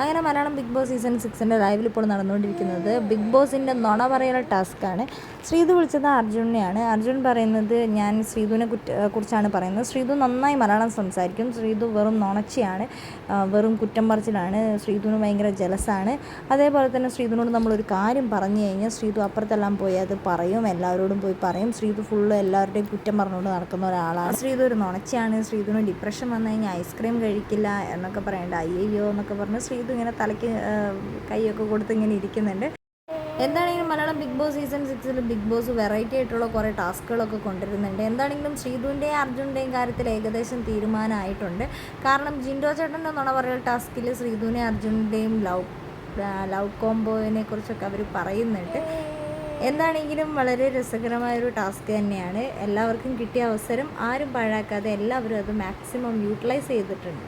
അങ്ങനെ Malayalam big boss season സിക്സിന്റെ ലൈവിൽ ഇപ്പോൾ നടന്നുകൊണ്ടിരിക്കുന്നത്. ബിഗ് ബോസിന്റെ നുണ പറയൽ ടാസ്ക്കാണ്. ശ്രീതു വിളിച്ചത് അർജുനെയാണ്. അർജുൻ പറയുന്നത് ഞാൻ ശ്രീതുവിനെ കുറിച്ചാണ് പറയുന്നത്. ശ്രീതു നന്നായി മലയാളം സംസാരിക്കും. ശ്രീതു വെറും നുണച്ചയാണ്. വെറും കുറ്റം പറച്ചിലാണ്. ശ്രീതുവിന് ഭയങ്കര ജലസാണ്. അതേപോലെ തന്നെ ശ്രീതുവിനോട് നമ്മളൊരു കാര്യം പറഞ്ഞു കഴിഞ്ഞാൽ ശ്രീതു അപ്പുറത്തെല്ലാം പോയി അത് പറയും. എല്ലാവരോടും പോയി പറയും. ശ്രീതു ഫുള്ള് എല്ലാവരുടെയും കുറ്റം പറഞ്ഞുകൊണ്ട് നടക്കുന്ന ഒരാളാണ്. ശ്രീതു ഒരു നുണച്ചയാണ്. ശ്രീതുവിന് ഡിപ്രഷൻ വന്നു കഴിഞ്ഞാൽ ഐസ്ക്രീം കഴിക്കില്ല എന്നൊക്കെ പറയേണ്ട. അയ്യോ എന്നൊക്കെ പറഞ്ഞ് ശ്രീതു ഇങ്ങനെ തലയ്ക്ക് കൈയൊക്കെ കൊടുത്ത് ഇങ്ങനെ ഇരിക്കുന്നുണ്ട്. എന്താണെങ്കിലും മലയാളം ബിഗ് ബോസ് സീസൺ സിക്സിൽ ബിഗ് ബോസ് വെറൈറ്റി ആയിട്ടുള്ള കുറേ ടാസ്കുകളൊക്കെ കൊണ്ടുവരുന്നുണ്ട്. എന്താണെങ്കിലും ശ്രീധുവിന്റെയും അർജുന്റെയും കാര്യത്തിൽ ഏകദേശം തീരുമാനമായിട്ടുണ്ട്. കാരണം ജിൻഡോ ചേട്ടന്റെ നുണ പറയൽ ടാസ്കിൽ ശ്രീധുവിനെ അർജുന്റെയും ലവ് ലവ് കോംബോയിനെ കുറിച്ചൊക്കെ അവർ പറയുന്നുണ്ട്. എന്താണെങ്കിലും വളരെ രസകരമായൊരു ടാസ്ക് തന്നെയാണ്. എല്ലാവർക്കും കിട്ടിയ അവസരം ആരും പാഴാക്കാതെ എല്ലാവരും അത് മാക്സിമം യൂട്ടിലൈസ് ചെയ്തിട്ടുണ്ട്.